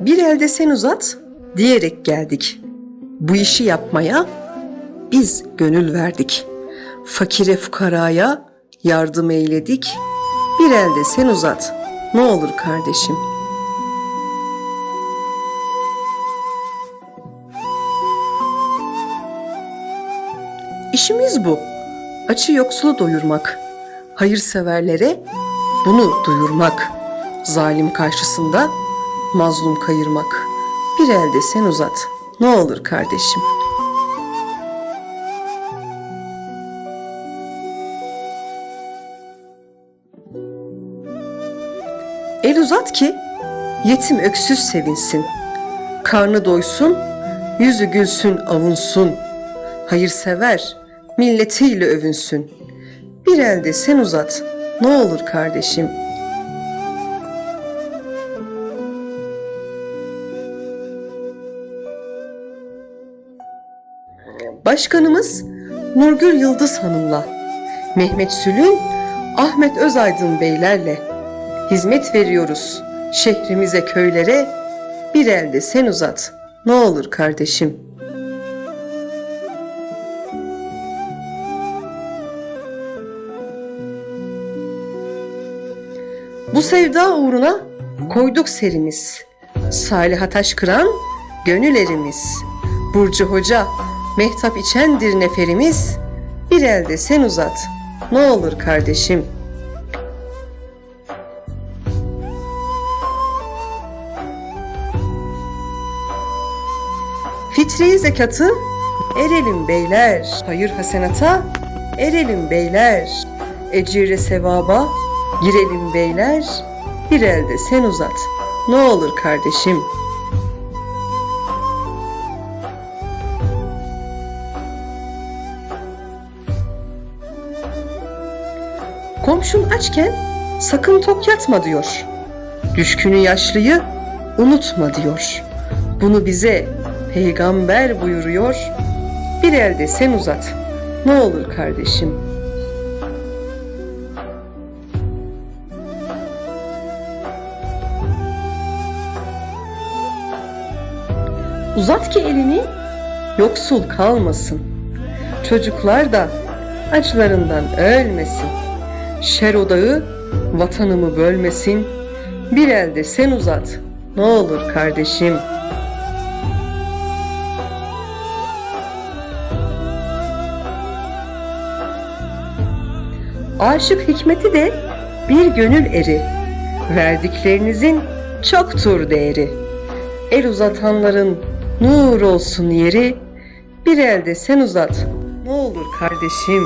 Bir elde sen uzat diyerek geldik. Bu işi yapmaya biz gönül verdik. Fakire fukaraya yardım eyledik. Bir elde sen uzat. Ne olur kardeşim. İşimiz bu. Açı yoksulu doyurmak. Hayırseverlere bunu duyurmak. Zalim karşısında mazlum kayırmak. Bir elde sen uzat. Ne olur kardeşim. El uzat ki yetim öksüz sevinsin. Karnı doysun, yüzü gülsün avunsun. Hayırsever, milletiyle övünsün. Bir elde sen uzat, ne olur kardeşim. Başkanımız Nurgül Yıldız Hanım'la, Mehmet Sülün, Ahmet Özaydın Beylerle hizmet veriyoruz şehrimize köylere. Bir elde sen uzat, ne olur kardeşim. Bu sevda uğruna koyduk serimiz. Saliha taş kıran gönül erimiz. Burcu Hoca, mehtap içendir neferimiz. Bir elde sen uzat, ne olur kardeşim. Fitri zekatı erelim beyler. Hayır hasenata erelim beyler. Ecire sevaba girelim beyler. Bir elde sen uzat. Ne olur kardeşim. Komşun açken sakın tok yatma diyor. Düşkünü yaşlıyı unutma diyor. Bunu bize peygamber buyuruyor. Bir elde sen uzat. Ne olur kardeşim. Uzat ki elini yoksul kalmasın. Çocuklar da acılarından ölmesin. Şer odağı vatanımı bölmesin. Bir elde sen uzat. Ne olur kardeşim. Aşık hikmeti de bir gönül eri. Verdiklerinizin çoktur değeri. El uzatanların nur olsun yeri. Bir elde sen uzat. Ne olur kardeşim.